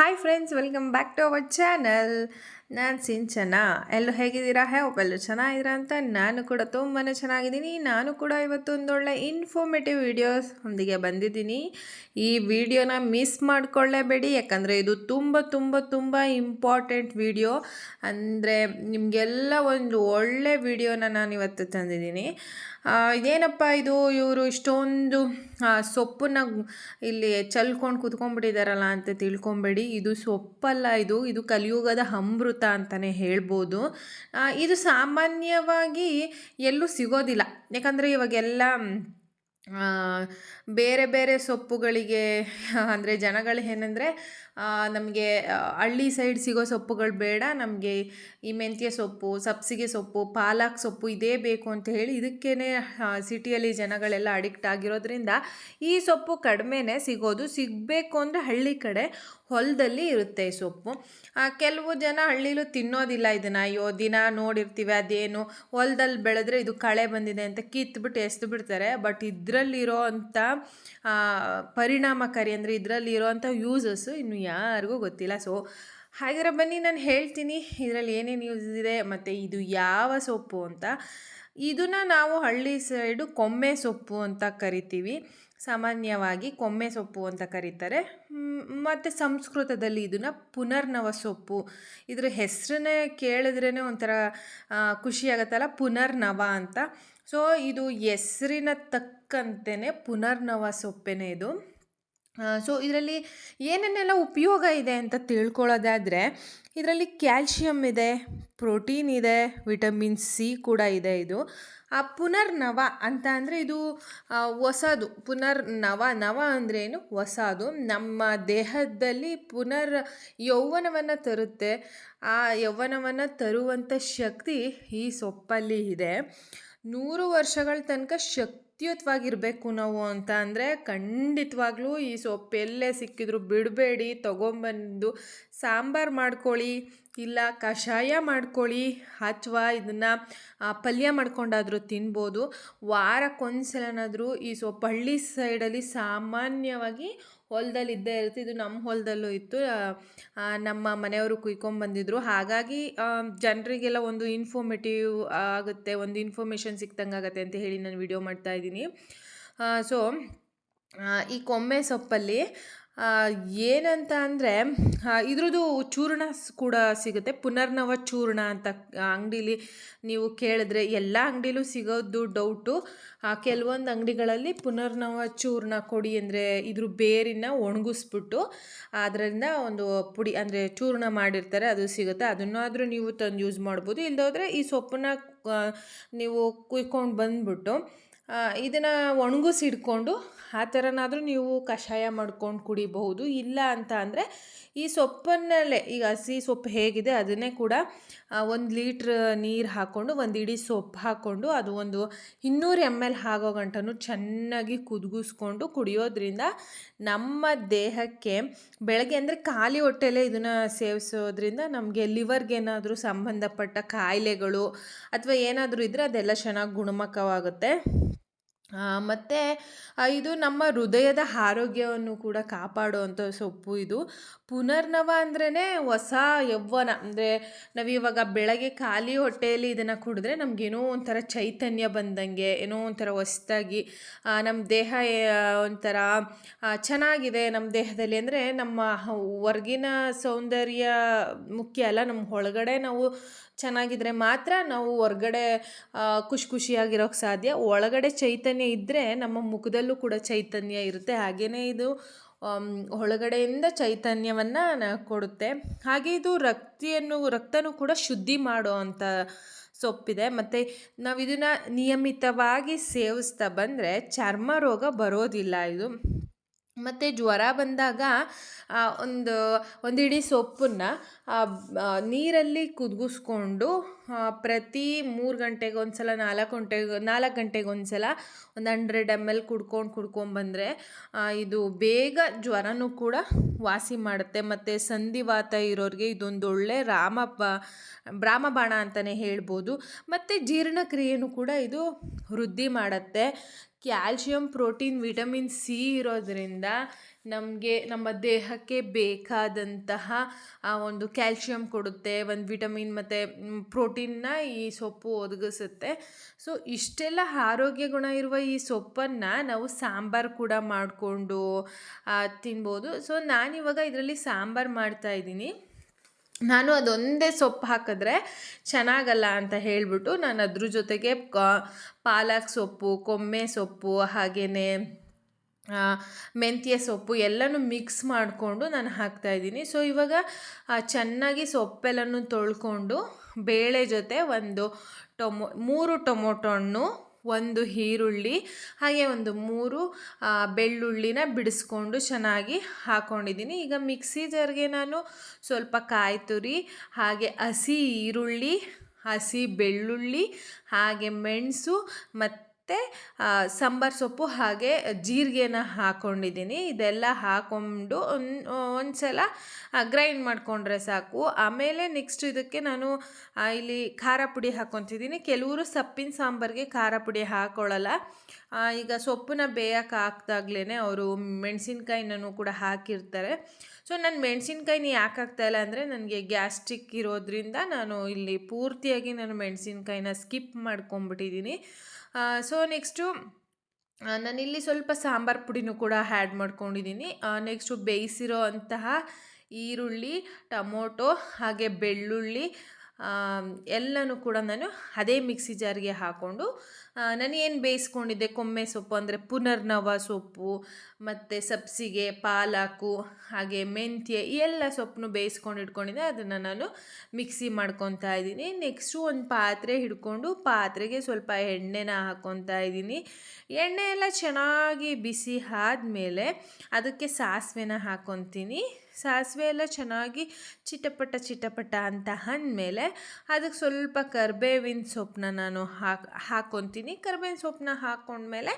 Hi friends welcome back to our channel ನಾನು ಸಿಂಚನ ಎಲ್ಲರೂ ಹೇಗಿದ್ದೀರಾ? ಹೇ ಎಲ್ಲರೂ ಚೆನ್ನಾಗಿದ್ದೀರಾ ಅಂತ ನಾನು ಕೂಡ ತುಂಬಾ ಚೆನ್ನಾಗಿದ್ದೀನಿ. ನಾನು ಕೂಡ ಇವತ್ತು ಒಂದೊಳ್ಳೆ ಇನ್ಫಾರ್ಮೇಟಿವ್ ವಿಡಿಯೋಸ್ ಒಂದಿಗೆ ಬಂದಿದ್ದೀನಿ. ಈ ವಿಡಿಯೋನ ಮಿಸ್ ಮಾಡ್ಕೊಳ್ಳೇಬೇಡಿ. ಯಾಕಂದರೆ ಇದು ತುಂಬ ತುಂಬ ತುಂಬ ಇಂಪಾರ್ಟೆಂಟ್ ವಿಡಿಯೋ ಅಂದರೆ ನಿಮಗೆಲ್ಲ ಒಂದು ಒಳ್ಳೆ ವಿಡಿಯೋನ ನಾನು ಇವತ್ತು ತಂದಿದ್ದೀನಿ. ಇದೇನಪ್ಪ ಇದು? ಇವರು ಇಷ್ಟೊಂದು ಸೊಪ್ಪನ್ನ ಇಲ್ಲಿ ಚಲ್ಕೊಂಡು ಕುತ್ಕೊಂಡ್ಬಿಟ್ಟಿದ್ದಾರಲ್ಲ ಅಂತ ತಿಳ್ಕೊಬೇಡಿ. ಇದು ಸೊಪ್ಪಲ್ಲ ಇದು ಇದು ಕಲಿಯುಗದ ಅಮೃತ ಅಂತಲೇ ಹೇಳ್ಬೋದು. ಇದು ಸಾಮಾನ್ಯವಾಗಿ ಎಲ್ಲೂ ಸಿಗೋದಿಲ್ಲ. ಯಾಕಂದರೆ ಇವಾಗೆಲ್ಲ ಬೇರೆ ಬೇರೆ ಸೊಪ್ಪುಗಳಿಗೆ, ಅಂದರೆ ಜನಗಳು ಏನಂದರೆ ನಮಗೆ ಹಳ್ಳಿ ಸೈಡ್ ಸಿಗೋ ಸೊಪ್ಪುಗಳು ಬೇಡ, ನಮಗೆ ಈ ಮೆಂತ್ಯ ಸೊಪ್ಪು, ಸಬ್ಸಿಗೆ ಸೊಪ್ಪು, ಪಾಲಕ್ ಸೊಪ್ಪು ಇದೇ ಬೇಕು ಅಂತ ಹೇಳಿ ಇದಕ್ಕೇ ಸಿಟಿಯಲ್ಲಿ ಜನಗಳೆಲ್ಲ ಅಡಿಕ್ಟ್ ಆಗಿರೋದ್ರಿಂದ ಈ ಸೊಪ್ಪು ಕಡಿಮೆನೇ ಸಿಗೋದು. ಸಿಗಬೇಕು ಅಂದರೆ ಹಳ್ಳಿ ಕಡೆ ಹೊಲದಲ್ಲಿ ಇರುತ್ತೆ ಈ ಸೊಪ್ಪು. ಕೆಲವು ಜನ ಹಳ್ಳಿಲೂ ತಿನ್ನೋದಿಲ್ಲ ಇದನ್ನು. ಅಯ್ಯೋ, ದಿನ ನೋಡಿರ್ತೀವಿ ಅದೇನು ಹೊಲದಲ್ಲಿ ಬೆಳೆದ್ರೆ ಇದು ಕಳೆ ಬಂದಿದೆ ಅಂತ ಕಿತ್ಬಿಟ್ಟು ಎಸ್ದು ಬಿಡ್ತಾರೆ ಬಟ್ ಇದರಲ್ಲಿರೋ ಅಂಥ ಪರಿಣಾಮಕಾರಿ ಅಂದರೆ ಇದರಲ್ಲಿರೋ ಅಂಥ ಯೂಸಸ್ ಇನ್ನು ಯಾರಿಗೂ ಗೊತ್ತಿಲ್ಲ. ಸೊ ಹಾಗಾದ್ರೆ ಬನ್ನಿ, ನಾನು ಹೇಳ್ತೀನಿ ಇದರಲ್ಲಿ ಏನೇನು ಯೂಸ್ ಇದೆ ಮತ್ತು ಇದು ಯಾವ ಸೊಪ್ಪು ಅಂತ. ಇದನ್ನು ನಾವು ಹಳ್ಳಿ ಸೈಡು ಕೊಮ್ಮೆ ಸೊಪ್ಪು ಅಂತ ಕರಿತೀವಿ. ಸಾಮಾನ್ಯವಾಗಿ ಕೊಮ್ಮೆ ಸೊಪ್ಪು ಅಂತ ಕರೀತಾರೆ. ಮತ್ತು ಸಂಸ್ಕೃತದಲ್ಲಿ ಇದನ್ನು ಪುನರ್ನವ ಸೊಪ್ಪು. ಇದ್ರ ಹೆಸರನ್ನೇ ಕೇಳಿದ್ರೇ ಒಂಥರ ಖುಷಿಯಾಗತ್ತಲ್ಲ ಪುನರ್ನವ ಅಂತ. ಸೊ ಇದು ಹೆಸರಿನ ತಕ್ಕಂತೆಯೇ ಪುನರ್ನವ ಸೊಪ್ಪೇನೆ ಇದು. ಸೊ ಇದರಲ್ಲಿ ಏನೇನೆಲ್ಲ ಉಪಯೋಗ ಇದೆ ಅಂತ ತಿಳ್ಕೊಳ್ಳೋದಾದರೆ, ಇದರಲ್ಲಿ ಕ್ಯಾಲ್ಶಿಯಮ್ ಇದೆ, ಪ್ರೋಟೀನ್ ಇದೆ, ವಿಟಮಿನ್ ಸಿ ಕೂಡ ಇದೆ ಇದು. ಆ ಪುನರ್ನವ ಅಂತ ಅಂದರೆ ಇದು ಹೊಸದು. ಪುನರ್ನವ, ನವ ಅಂದ್ರೇನು ಹೊಸದು. ನಮ್ಮ ದೇಹದಲ್ಲಿ ಪುನರ್ ಯೌವನವನ್ನು ತರುತ್ತೆ. ಆ ಯೌವನವನ್ನು ತರುವಂಥ ಶಕ್ತಿ ಈ ಸೊಪ್ಪಲ್ಲಿ ಇದೆ. ನೂರು ವರ್ಷಗಳ ತನಕ ಶಕ್ತಿಯುತವಾಗಿರಬೇಕು ನಾವು ಅಂತ ಅಂದರೆ ಖಂಡಿತವಾಗ್ಲೂ ಈ ಸೊಪ್ಪು ಎಲ್ಲೇ ಸಿಕ್ಕಿದ್ರು ಬಿಡಬೇಡಿ, ತೊಗೊಂಬಂದು ಸಾಂಬಾರು ಮಾಡ್ಕೊಳ್ಳಿ, ಇಲ್ಲ ಕಷಾಯ ಮಾಡ್ಕೊಳ್ಳಿ ಅಥವಾ ಇದನ್ನು ಪಲ್ಯ ಮಾಡ್ಕೊಂಡಾದರೂ ತಿನ್ಬೋದು. ವಾರಕ್ಕೊಂದ್ಸಲನಾದರೂ ಈ ಸೊಪ್ಪು ಹಳ್ಳಿ ಸೈಡಲ್ಲಿ ಸಾಮಾನ್ಯವಾಗಿ ಹೊಲದಲ್ಲಿ ಇದ್ದೇ ಇರುತ್ತೆ. ಇದು ನಮ್ಮ ಹೊಲದಲ್ಲೂ ಇತ್ತು. ನಮ್ಮ ಮನೆಯವರು ಕುಯ್ಕೊಂಬಂದಿದ್ರು ಹಾಗಾಗಿ ಜನರಿಗೆಲ್ಲ ಒಂದು ಇನ್ಫಾರ್ಮೇಟಿವ್ ಆಗುತ್ತೆ, ಒಂದು ಇನ್ಫಾರ್ಮೇಷನ್ ಸಿಕ್ತಂಗೆ ಆಗುತ್ತೆ ಅಂತ ಹೇಳಿ ನಾನು ವಿಡಿಯೋ ಮಾಡ್ತಾ ಇದ್ದೀನಿ. ಸೊ ಈ ಕೊಮ್ಮೆ ಸೊಪ್ಪಲ್ಲಿ ಏನಂತ ಅಂದರೆ ಇದ್ರದ್ದು ಚೂರ್ಣ ಕೂಡ ಸಿಗುತ್ತೆ. ಪುನರ್ನವ ಚೂರ್ಣ ಅಂತ ಅಂಗಡೀಲಿ ನೀವು ಕೇಳಿದ್ರೆ ಎಲ್ಲ ಅಂಗಡಿಲೂ ಸಿಗೋದು ಡೌಟು ಕೆಲವೊಂದು ಅಂಗಡಿಗಳಲ್ಲಿ ಪುನರ್ನವ ಚೂರ್ಣ ಕೊಡಿ ಅಂದರೆ ಇದ್ರ ಬೇರಿನ ಒಣಗಿಸ್ಬಿಟ್ಟು ಅದರಿಂದ ಒಂದು ಪುಡಿ ಅಂದರೆ ಚೂರ್ಣ ಮಾಡಿರ್ತಾರೆ, ಅದು ಸಿಗುತ್ತೆ. ಅದನ್ನಾದರೂ ನೀವು ತಂದು ಯೂಸ್ ಮಾಡ್ಬೋದು. ಇಲ್ಲದೋದ್ರೆ ಈ ಸೊಪ್ಪನ್ನ ನೀವು ಕುಯ್ಕೊಂಡು ಬಂದ್ಬಿಟ್ಟು ಇದನ್ನು ಒಣಗಿಸಿಡ್ಕೊಂಡು ಆ ಥರನಾದರೂ ನೀವು ಕಷಾಯ ಮಾಡ್ಕೊಂಡು ಕುಡಿಬಹುದು. ಇಲ್ಲ ಅಂತ ಅಂದರೆ ಈ ಸೊಪ್ಪನ್ನಲ್ಲೇ, ಈಗ ಹಸಿ ಸೊಪ್ಪು ಹೇಗಿದೆ, ಅದನ್ನೇ ಕೂಡ ಒಂದು ಲೀಟ್ರ್ ನೀರು ಹಾಕ್ಕೊಂಡು ಒಂದು ಇಡೀ ಸೊಪ್ಪು ಹಾಕ್ಕೊಂಡು ಅದು ಒಂದು ಇನ್ನೂರು ಎಂ ಎಲ್ ಆಗೋ ಗಂಟನೂ ಚೆನ್ನಾಗಿ ಕುದಗಿಸ್ಕೊಂಡು ಕುಡಿಯೋದ್ರಿಂದ ನಮ್ಮ ದೇಹಕ್ಕೆ ಬೆಳಗ್ಗೆ ಅಂದರೆ ಖಾಲಿ ಹೊಟ್ಟೆಲೇ ಇದನ್ನು ಸೇವಿಸೋದ್ರಿಂದ ನಮಗೆ ಲಿವರ್ಗೆ ಏನಾದರೂ ಸಂಬಂಧಪಟ್ಟ ಕಾಯಿಲೆಗಳು ಅಥವಾ ಏನಾದರೂ ಇದ್ದರೆ ಅದೆಲ್ಲ ಚೆನ್ನಾಗಿ ಗುಣಮುಖವಾಗುತ್ತೆ. ಮತ್ತು ಇದು ನಮ್ಮ ಹೃದಯದ ಆರೋಗ್ಯವನ್ನು ಕೂಡ ಕಾಪಾಡುವಂಥ ಸೊಪ್ಪು ಇದು. ಪುನರ್ನವ ಅಂದ್ರೇ ಹೊಸ ಯೌವನ ಅಂದರೆ ನಾವಿವಾಗ ಬೆಳಗ್ಗೆ ಖಾಲಿ ಹೊಟ್ಟೆಯಲ್ಲಿ ಇದನ್ನು ಕುಡಿದ್ರೆ ನಮಗೇನೋ ಒಂಥರ ಚೈತನ್ಯ ಬಂದಂಗೆ, ಏನೋ ಒಂಥರ ಹೊಸ್ದಾಗಿ ನಮ್ಮ ದೇಹ ಒಂಥರ ಚೆನ್ನಾಗಿದೆ ನಮ್ಮ ದೇಹದಲ್ಲಿ. ಅಂದರೆ, ನಮ್ಮ ಹೊರ್ಗಿನ ಸೌಂದರ್ಯ ಮುಖ್ಯ ಅಲ್ಲ ನಮ್ಮ ಒಳಗಡೆ ನಾವು ಚೆನ್ನಾಗಿದ್ರೆ ಮಾತ್ರ ನಾವು ಹೊರಗಡೆ ಖುಷಿ ಖುಷಿಯಾಗಿರೋಕ್ಕೆ ಸಾಧ್ಯ. ಒಳಗಡೆ ಚೈತನ್ಯ ಇದ್ದರೆ ನಮ್ಮ ಮುಖದಲ್ಲೂ ಕೂಡ ಚೈತನ್ಯ ಇರುತ್ತೆ. ಹಾಗೆಯೇ ಇದು ಒಳಗಡೆಯಿಂದ ಚೈತನ್ಯವನ್ನು ಕೊಡುತ್ತೆ. ಹಾಗೆ ಇದು ರಕ್ತಿಯನ್ನು, ರಕ್ತನೂ ಕೂಡ ಶುದ್ಧಿ ಮಾಡೋ ಅಂಥ ಸೊಪ್ಪಿದೆ. ಮತ್ತು ನಾವು ಇದನ್ನು ನಿಯಮಿತವಾಗಿ ಸೇವಿಸ್ತಾ ಬಂದರೆ ಚರ್ಮ ರೋಗ ಬರೋದಿಲ್ಲ ಇದು. ಮತ್ತು ಜ್ವರ ಬಂದಾಗ ಒಂದು ಒಂದು ಇಡೀ ಸೊಪ್ಪನ್ನು ನೀರಲ್ಲಿ ಕುದಿಸ್ಕೊಂಡು ಪ್ರತಿ ಮೂರು ಗಂಟೆಗೆ ಒಂದು ಸಲ ನಾಲ್ಕು ಗಂಟೆ ನಾಲ್ಕು ಗಂಟೆಗೆ ಒಂದು ಸಲ ಒಂದು ಹಂಡ್ರೆಡ್ ಎಂ ಎಲ್ ಕುಡ್ಕೊಂಡು ಕುಡ್ಕೊಂಬಂದರೆ ಇದು ಬೇಗ ಜ್ವರನೂ ಕೂಡ ವಾಸಿ ಮಾಡುತ್ತೆ. ಮತ್ತು ಸಂಧಿವಾತ ಇರೋರಿಗೆ ಇದೊಂದು ಒಳ್ಳೆ ರಾಮ ರಾಮಬಾಣ ಅಂತಲೇ ಹೇಳ್ಬೋದು. ಮತ್ತು ಜೀರ್ಣಕ್ರಿಯೆನೂ ಕೂಡ ಇದು ವೃದ್ಧಿ ಮಾಡುತ್ತೆ. ಕ್ಯಾಲ್ಶಿಯಂ, ಪ್ರೋಟೀನ್, ವಿಟಮಿನ್ ಸಿ ಇರೋದ್ರಿಂದ ನಮಗೆ, ನಮ್ಮ ದೇಹಕ್ಕೆ ಬೇಕಾದಂತಹ ಒಂದು ಕ್ಯಾಲ್ಶಿಯಂ ಕೊಡುತ್ತೆ, ಒಂದು ವಿಟಮಿನ್ ಮತ್ತು ಪ್ರೋಟೀನ್ನ ಈ ಸೊಪ್ಪು ಒದಗಿಸುತ್ತೆ. ಸೊ, ಇಷ್ಟೆಲ್ಲ ಆರೋಗ್ಯ ಗುಣ ಇರುವ ಈ ಸೊಪ್ಪನ್ನು ನಾವು ಸಾಂಬಾರು ಕೂಡ ಮಾಡಿಕೊಂಡು ತಿನ್ಬೋದು. ಸೊ, ನಾನಿವಾಗ ಇದರಲ್ಲಿ ಸಾಂಬಾರು ಮಾಡ್ತಾಯಿದ್ದೀನಿ ನಾನು ಅದೊಂದೇ ಸೊಪ್ಪು ಹಾಕಿದ್ರೆ ಚೆನ್ನಾಗಲ್ಲ ಅಂತ ಹೇಳಿಬಿಟ್ಟು ನಾನು ಅದ್ರ ಜೊತೆಗೆ ಪಾಲಕ್ ಸೊಪ್ಪು, ಕೊಮ್ಮೆ ಸೊಪ್ಪು ಹಾಗೆಯೇ ಮೆಂತ್ಯ ಸೊಪ್ಪು ಎಲ್ಲನೂ ಮಿಕ್ಸ್ ಮಾಡಿಕೊಂಡು ನಾನು ಹಾಕ್ತಾಯಿದ್ದೀನಿ ಸೊ ಇವಾಗ ಚೆನ್ನಾಗಿ ಸೊಪ್ಪೆಲ್ಲನೂ ತೊಳ್ಕೊಂಡು ಬೇಳೆ ಜೊತೆ ಒಂದು ಟೊಮೊ, ಮೂರು ಟೊಮೊಟೊ ಹಣ್ಣು, ಒಂದು ಈರುಳ್ಳಿ, ಹಾಗೆ ಒಂದು ಮೂರು ಬೆಳ್ಳುಳ್ಳಿನ ಬಿಡಿಸ್ಕೊಂಡು ಚೆನ್ನಾಗಿ ಹಾಕ್ಕೊಂಡಿದ್ದೀನಿ ಈಗ ಮಿಕ್ಸಿ ಜರ್ಗೆ ನಾನು ಸ್ವಲ್ಪ ಕಾಯಿ ತುರಿ ಹಾಗೆ ಹಸಿ ಈರುಳ್ಳಿ, ಹಸಿ ಬೆಳ್ಳುಳ್ಳಿ, ಹಾಗೆ ಮೆಣಸು ಮತ್ತು ಮತ್ತು ಸಾಂಬಾರು ಸೊಪ್ಪು ಹಾಗೆ ಜೀರಿಗೆನ ಹಾಕ್ಕೊಂಡಿದ್ದೀನಿ ಇದೆಲ್ಲ ಹಾಕ್ಕೊಂಡು ಒಂದು ಸಲ ಗ್ರೈಂಡ್ ಮಾಡಿಕೊಂಡ್ರೆ ಸಾಕು. ಆಮೇಲೆ ನೆಕ್ಸ್ಟ್ ಇದಕ್ಕೆ ನಾನು ಇಲ್ಲಿ ಖಾರ ಪುಡಿ ಹಾಕ್ಕೊತಿದ್ದೀನಿ ಕೆಲವರು ಸೊಪ್ಪಿನ ಸಾಂಬಾರಿಗೆ ಖಾರ ಪುಡಿ ಹಾಕ್ಕೊಳ್ಳಲ್ಲ ಈಗ ಸೊಪ್ಪನ್ನ ಬೇಯಕ್ಕೆ ಹಾಕ್ದಾಗ್ಲೇ ಅವರು ಮೆಣಸಿನ್ಕಾಯಿನೂ ಕೂಡ ಹಾಕಿರ್ತಾರೆ. ಸೊ, ನಾನು ಮೆಣಸಿನ್ಕಾಯಿನ ಯಾಕೆ ಹಾಕ್ತಾಯಿಲ್ಲ ಅಂದರೆ, ನನಗೆ ಗ್ಯಾಸ್ಟ್ರಿಕ್ ಇರೋದ್ರಿಂದ ನಾನು ಇಲ್ಲಿ ಪೂರ್ತಿಯಾಗಿ ನಾನು ಮೆಣಸಿನ್ಕಾಯಿನ ಸ್ಕಿಪ್ ಮಾಡ್ಕೊಂಬಿಟ್ಟಿದ್ದೀನಿ ಸೊ ನೆಕ್ಸ್ಟು ನಾನಿಲ್ಲಿ ಸ್ವಲ್ಪ ಸಾಂಬಾರು ಪುಡಿನೂ ಕೂಡ ಆ್ಯಡ್ ಮಾಡ್ಕೊಂಡಿದ್ದೀನಿ ನೆಕ್ಸ್ಟು ಬೇಯಿಸಿರೋ ಅಂತಹ ಈರುಳ್ಳಿ, ಟೊಮೊಟೊ, ಹಾಗೆ ಬೆಳ್ಳುಳ್ಳಿ ಎಲ್ಲನೂ ಕೂಡ ನಾನು ಅದೇ ಮಿಕ್ಸಿ ಜಾರಿಗೆ ಹಾಕ್ಕೊಂಡು ನಾನು ಏನು ಬೇಯಿಸ್ಕೊಂಡಿದ್ದೆ? ಕೊಮ್ಮೆ ಸೊಪ್ಪು ಅಂದರೆ ಪುನರ್ನವ ಸೊಪ್ಪು, ಮತ್ತು ಸಬ್ಸಿಗೆ, ಪಾಲಾಕು, ಹಾಗೆ ಮೆಂತ್ಯ ಎಲ್ಲ ಸೊಪ್ಪನ್ನು ಬೇಯಿಸ್ಕೊಂಡು ಇಟ್ಕೊಂಡಿದ್ದೆ. ಅದನ್ನು ನಾನು ಮಿಕ್ಸಿ ಮಾಡ್ಕೊತಾ ಇದ್ದೀನಿ. ನೆಕ್ಸ್ಟು ಒಂದು ಪಾತ್ರೆ ಹಿಡ್ಕೊಂಡು ಪಾತ್ರೆಗೆ ಸ್ವಲ್ಪ ಎಣ್ಣೆನ ಹಾಕ್ಕೊತಾ ಇದ್ದೀನಿ. ಎಣ್ಣೆ ಎಲ್ಲ ಚೆನ್ನಾಗಿ ಬಿಸಿ ಆದಮೇಲೆ ಅದಕ್ಕೆ ಸಾಸಿವೆನ ಹಾಕ್ಕೊತೀನಿ ಸಾಸಿವೆ ಎಲ್ಲ ಚೆನ್ನಾಗಿ ಚಿಟಪಟ ಚಿಟಪಟ ಅಂತ ಅಂದಮೇಲೆ ಅದಕ್ಕೆ ಸ್ವಲ್ಪ ಕರ್ಬೇವಿನ ಸೊಪ್ಪನ್ನ ನಾನು ಹಾಕಿ ಹಾಕ್ಕೊತೀನಿ. ಕರ್ಬೇವಿನ ಸೊಪ್ಪನ್ನ ಹಾಕ್ಕೊಂಡ್ಮೇಲೆ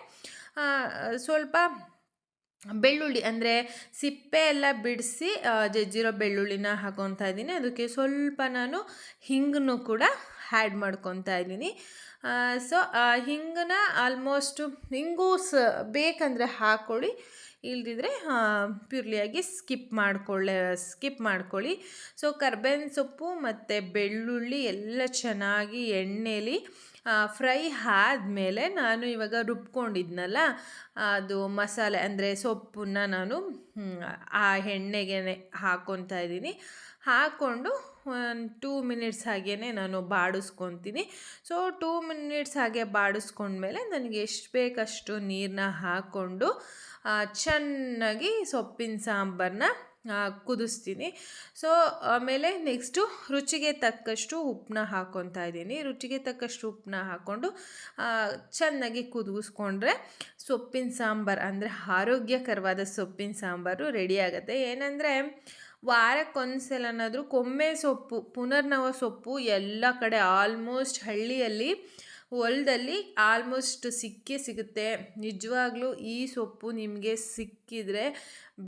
ಸ್ವಲ್ಪ ಬೆಳ್ಳುಳ್ಳಿ ಅಂದರೆ ಸಿಪ್ಪೆ ಎಲ್ಲ ಬಿಡಿಸಿ ಜಜ್ಜಿರೋ ಬೆಳ್ಳುಳ್ಳಿನ ಹಾಕೊತಾ ಇದ್ದೀನಿ. ಅದಕ್ಕೆ ಸ್ವಲ್ಪ ನಾನು ಹಿಂಗನ್ನು ಕೂಡ ಆ್ಯಡ್ ಮಾಡ್ಕೊತಾ ಇದ್ದೀನಿ. ಸೊ ಹಿಂಗನ ಆಲ್ಮೋಸ್ಟು ಹಿಂಗೂ ಸ, ಬೇಕಂದರೆ ಹಾಕ್ಕೊಳ್ಳಿ ಇಲ್ದಿದ್ರೆ ಪ್ಯೂರ್ಲಿಯಾಗಿ ಸ್ಕಿಪ್ ಮಾಡಿಕೊಳ್ಳೆ ಸ್ಕಿಪ್ ಮಾಡ್ಕೊಳ್ಳಿ. ಸೊ ಕರ್ಬೇವಿನ ಸೊಪ್ಪು ಮತ್ತು ಬೆಳ್ಳುಳ್ಳಿ ಎಲ್ಲ ಚೆನ್ನಾಗಿ ಎಣ್ಣೆಲಿ ಫ್ರೈ ಆದಮೇಲೆ ನಾನು ಇವಾಗ ರುಬ್ಕೊಂಡಿದ್ನಲ್ಲ, ಅದು ಮಸಾಲೆ, ಅಂದರೆ ಸೊಪ್ಪನ್ನ ನಾನು ಆ ಎಣ್ಣೆಗೆ ಹಾಕೊತಾ ಇದ್ದೀನಿ. ಹಾಕ್ಕೊಂಡು ಒಂದು ಟೂ ಮಿನಿಟ್ಸ್ ಹಾಗೇ ನಾನು ಬಾಡಿಸ್ಕೊತೀನಿ. ಸೊ ಟೂ ಮಿನಿಟ್ಸ್ ಹಾಗೆ ಬಾಡಿಸ್ಕೊಂಡ್ಮೇಲೆ ನನಗೆ ಎಷ್ಟು ಬೇಕಷ್ಟು ನೀರನ್ನ ಹಾಕ್ಕೊಂಡು ಚೆನ್ನಾಗಿ ಸೊಪ್ಪಿನ ಸಾಂಬಾರನ್ನ ಕುದಿಸ್ತೀನಿ. ಸೊ ಆಮೇಲೆ ನೆಕ್ಸ್ಟು ರುಚಿಗೆ ತಕ್ಕಷ್ಟು ಉಪ್ಪನ್ನ ಹಾಕ್ಕೊತಾ ಇದ್ದೀನಿ. ರುಚಿಗೆ ತಕ್ಕಷ್ಟು ಉಪ್ಪನ್ನ ಹಾಕ್ಕೊಂಡು ಚೆನ್ನಾಗಿ ಕುದಿಸ್ಕೊಂಡ್ರೆ ಸೊಪ್ಪಿನ ಸಾಂಬಾರು ಅಂದರೆ ಆರೋಗ್ಯಕರವಾದ ಸೊಪ್ಪಿನ ಸಾಂಬಾರು ರೆಡಿ ಆಗುತ್ತೆ. ಏನಂದರೆ ವಾರಕ್ಕೊಂದ್ಸಲನಾದರೂ ಕೊಮ್ಮೆ ಸೊಪ್ಪು, ಪುನರ್ನವ ಸೊಪ್ಪು ಎಲ್ಲ ಕಡೆ ಆಲ್ಮೋಸ್ಟ್ ಹಳ್ಳಿಯಲ್ಲಿ ಹೊಲದಲ್ಲಿ ಆಲ್ಮೋಸ್ಟ್ ಸಿಕ್ಕೇ ಸಿಗುತ್ತೆ. ನಿಜವಾಗ್ಲೂ ಈ ಸೊಪ್ಪು ನಿಮಗೆ ಸಿಕ್ಕಿದರೆ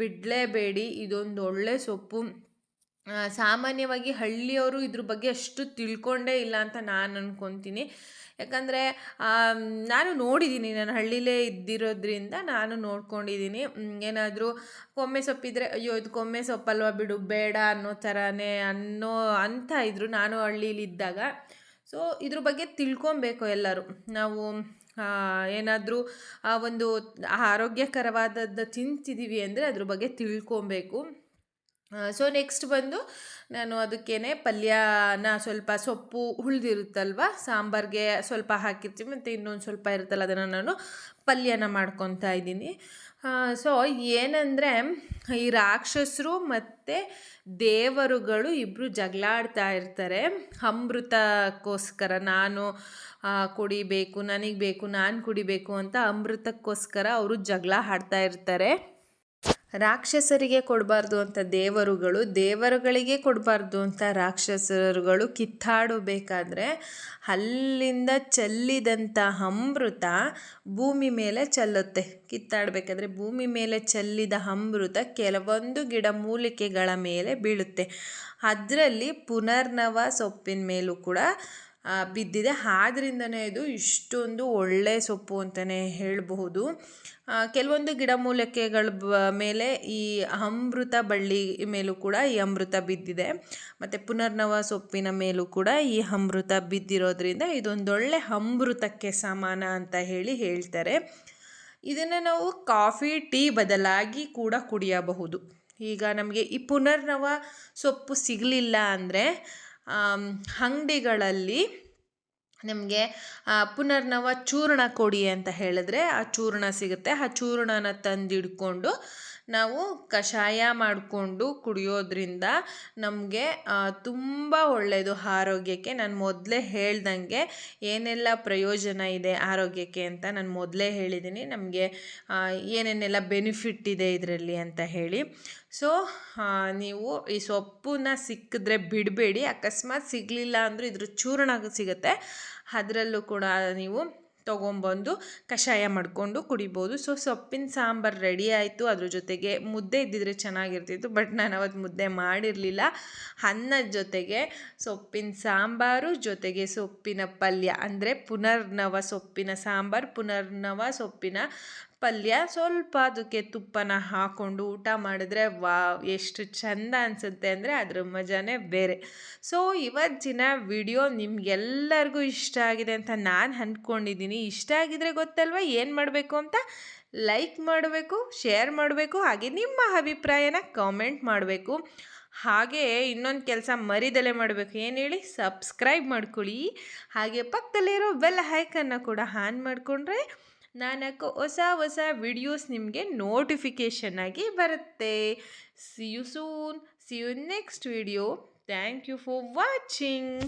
ಬಿಡಲೇಬೇಡಿ. ಇದೊಂದು ಒಳ್ಳೆ ಸೊಪ್ಪು. ಸಾಮಾನ್ಯವಾಗಿ ಹಳ್ಳಿಯವರು ಇದ್ರ ಬಗ್ಗೆ ಅಷ್ಟು ತಿಳ್ಕೊಂಡೇ ಇಲ್ಲ ಅಂತ ನಾನು ಅಂದ್ಕೊತೀನಿ ಯಾಕಂದರೆ ನಾನು ನೋಡಿದ್ದೀನಿ ನಾನು ಹಳ್ಳಿಲೇ ಇದ್ದಿರೋದ್ರಿಂದ ನಾನು ನೋಡ್ಕೊಂಡಿದ್ದೀನಿ ಏನಾದರೂ ಕೊಮ್ಮೆ ಸೊಪ್ಪಿದ್ರೆ, ಅಯ್ಯೋ, ಇದು ಕೊಮ್ಮೆ ಸೊಪ್ಪಲ್ವ ಬಿಡು, ಬೇಡ ಅನ್ನೋ ಥರನೇ ಅನ್ನೋ ಅಂತ ಇದ್ರು. ನಾನು ಹಳ್ಳೀಲಿದ್ದಾಗ ಸೊ ಇದ್ರ ಬಗ್ಗೆ ತಿಳ್ಕೊಬೇಕು ಎಲ್ಲರೂ. ನಾವು ಏನಾದರೂ, ಆ, ಒಂದು ಆರೋಗ್ಯಕರವಾದದ್ದು ತಿಂತಿದ್ದೀವಿ ಅಂದರೆ ಅದ್ರ ಬಗ್ಗೆ ತಿಳ್ಕೊಬೇಕು. ಸೊ ನೆಕ್ಸ್ಟ್ ಬಂದು ನಾನು ಅದಕ್ಕೇ ಪಲ್ಯನ ಸ್ವಲ್ಪ ಸೊಪ್ಪು ಉಳಿದಿರುತ್ತಲ್ವ? ಸಾಂಬಾರಿಗೆ ಸ್ವಲ್ಪ ಹಾಕಿರ್ತೀವಿ, ಮತ್ತು ಇನ್ನೊಂದು ಸ್ವಲ್ಪ ಇರುತ್ತಲ್ಲ ಅದನ್ನು ನಾನು ಪಲ್ಯನ ಮಾಡ್ಕೊತಾ ಇದ್ದೀನಿ. ಸೊ ಏನಂದರೆ, ಈ ರಾಕ್ಷಸರು ಮತ್ತು ದೇವರುಗಳು ಇಬ್ಬರು ಜಗಳಾಡ್ತಾ ಇರ್ತಾರೆ. ಅಮೃತಕ್ಕೋಸ್ಕರ ನಾನು ಕುಡಿಬೇಕು, ನನಗೆ ಬೇಕು, ನಾನು ಕುಡಿಬೇಕು ಅಂತ ಅಮೃತಕ್ಕೋಸ್ಕರ ಅವರು ಜಗಳ ಆಡ್ತಾ ಇರ್ತಾರೆ. ರಾಕ್ಷಸರಿಗೆ ಕೊಡಬಾರ್ದು ಅಂತ ದೇವರುಗಳು, ದೇವರುಗಳಿಗೆ ಕೊಡಬಾರ್ದು ಅಂತ ರಾಕ್ಷಸರುಗಳು ಕಿತ್ತಾಡಬೇಕಾದ್ರೆ ಅಲ್ಲಿಂದ ಚೆಲ್ಲಿದಂಥ ಅಮೃತ ಭೂಮಿ ಮೇಲೆ ಚೆಲ್ಲುತ್ತೆ. ಕಿತ್ತಾಡಬೇಕಾದ್ರೆ ಭೂಮಿ ಮೇಲೆ ಚೆಲ್ಲಿದ ಅಮೃತ ಕೆಲವೊಂದು ಗಿಡ ಮೂಲಿಕೆಗಳ ಮೇಲೆ ಬೀಳುತ್ತೆ. ಅದರಲ್ಲಿ ಪುನರ್ನವ ಸೊಪ್ಪಿನ ಮೇಲೂ ಕೂಡ ಬಿದ್ದಿದೆ. ಆದ್ರಿಂದನೇ ಇದು ಇಷ್ಟೊಂದು ಒಳ್ಳೆಯ ಸೊಪ್ಪು ಅಂತಲೇ ಹೇಳಬಹುದು. ಕೆಲವೊಂದು ಗಿಡಮೂಲಿಕೆಗಳ ಬ, ಮೇಲೆ ಈ ಅಮೃತ ಬಳ್ಳಿ ಮೇಲೂ ಕೂಡ ಈ ಅಮೃತ ಬಿದ್ದಿದೆ. ಮತ್ತು ಪುನರ್ನವ ಸೊಪ್ಪಿನ ಮೇಲೂ ಕೂಡ ಈ ಅಮೃತ ಬಿದ್ದಿರೋದ್ರಿಂದ ಇದೊಂದೊಳ್ಳೆ ಅಮೃತಕ್ಕೆ ಸಮಾನ ಅಂತ ಹೇಳಿ ಹೇಳ್ತಾರೆ. ಇದನ್ನು ನಾವು ಕಾಫಿ, ಟೀ ಬದಲಾಗಿ ಕೂಡ ಕುಡಿಯಬಹುದು. ಈಗ ನಮಗೆ ಈ ಪುನರ್ನವ ಸೊಪ್ಪು ಸಿಗಲಿಲ್ಲ ಅಂದರೆ ಅಂಗಡಿಗಳಲ್ಲಿ ನಮಗೆ ಪುನರ್ನವ ಚೂರ್ಣ ಕೊಡಿ ಅಂತ ಹೇಳಿದ್ರೆ ಆ ಚೂರ್ಣ ಸಿಗುತ್ತೆ. ಆ ಚೂರ್ಣನ ತಂದಿಡ್ಕೊಂಡು ನಾವು ಕಷಾಯ ಮಾಡಿಕೊಂಡು ಕುಡಿಯೋದ್ರಿಂದ ನಮಗೆ ತುಂಬ ಒಳ್ಳೆಯದು ಆರೋಗ್ಯಕ್ಕೆ. ನಾನು ಮೊದಲೇ ಹೇಳ್ದಂಗೆ ಏನೆಲ್ಲ ಪ್ರಯೋಜನ ಇದೆ ಆರೋಗ್ಯಕ್ಕೆ ಅಂತ ನಾನು ಮೊದಲೇ ಹೇಳಿದ್ದೀನಿ ನಮಗೆ ಏನೇನೆಲ್ಲ ಬೆನಿಫಿಟ್ ಇದೆ ಇದರಲ್ಲಿ ಅಂತ ಹೇಳಿ. ಸೊ ನೀವು ಈ ಸೊಪ್ಪನ್ನ ಸಿಕ್ಕಿದ್ರೆ ಬಿಡಬೇಡಿ. ಅಕಸ್ಮಾತ್ ಸಿಗಲಿಲ್ಲ ಅಂದರೂ ಇದ್ರ ಚೂರ್ಣ ಸಿಗುತ್ತೆ. ಅದರಲ್ಲೂ ಕೂಡ ನೀವು ತೊಗೊಂಬಂದು ಕಷಾಯ ಮಾಡಿಕೊಂಡು ಕುಡಿಬೋದು. ಸೊ ಸೊಪ್ಪಿನ ಸಾಂಬಾರು ರೆಡಿ ಆಯಿತು. ಅದ್ರ ಜೊತೆಗೆ ಮುದ್ದೆ ಇದ್ದಿದ್ರೆ ಚೆನ್ನಾಗಿರ್ತಿತ್ತು ಬಟ್ ನಾನು ಅವತ್ತು ಮುದ್ದೆ ಮಾಡಿರಲಿಲ್ಲ. ಅನ್ನದ ಜೊತೆಗೆ ಸೊಪ್ಪಿನ ಸಾಂಬಾರು, ಜೊತೆಗೆ ಸೊಪ್ಪಿನ ಪಲ್ಯ. ಅಂದರೆ ಪುನರ್ನವ ಸೊಪ್ಪಿನ ಸಾಂಬಾರು, ಪುನರ್ನವ ಸೊಪ್ಪಿನ ಪಲ್ಯ ಸ್ವಲ್ಪ ಅದಕ್ಕೆ ತುಪ್ಪನ ಹಾಕ್ಕೊಂಡು ಊಟ ಮಾಡಿದ್ರೆ ವಾ ಎಷ್ಟು ಚಂದ ಅನಿಸುತ್ತೆ ಅಂದರೆ ಅದ್ರ ಮಜಾನೇ ಬೇರೆ. ಸೊ ಇವತ್ತಿನ ವಿಡಿಯೋ ನಿಮ್ಗೆಲ್ಲರಿಗೂ ಇಷ್ಟ ಆಗಿದೆ ಅಂತ ನಾನು ಅಂದ್ಕೊಂಡಿದ್ದೀನಿ. ಇಷ್ಟ ಆಗಿದ್ರೆ ಗೊತ್ತಲ್ವ? ಏನು ಮಾಡಬೇಕು ಅಂತ? ಲೈಕ್ ಮಾಡಬೇಕು ಶೇರ್ ಮಾಡಬೇಕು, ಹಾಗೆ ನಿಮ್ಮ ಅಭಿಪ್ರಾಯನ ಕಾಮೆಂಟ್ ಮಾಡಬೇಕು. ಹಾಗೆ ಇನ್ನೊಂದು ಕೆಲಸ ಮರಿದಲೆ ಮಾಡಬೇಕು. ಏನು ಹೇಳಿ? ಸಬ್ಸ್ಕ್ರೈಬ್ ಮಾಡ್ಕೊಳ್ಳಿ. ಹಾಗೆ ಪಕ್ಕದಲ್ಲಿರೋ ಬೆಲ್ ಹೈಕನ್ನು ಕೂಡ ಆನ್ ಮಾಡಿಕೊಂಡ್ರೆ ನಾನು ಹಾಕೋ ಹೊಸ ಹೊಸ ವಿಡಿಯೋಸ್ ನಿಮಗೆ ನೋಟಿಫಿಕೇಷನ್ ಆಗಿ ಬರುತ್ತೆ. See you soon see you next video thank you for watching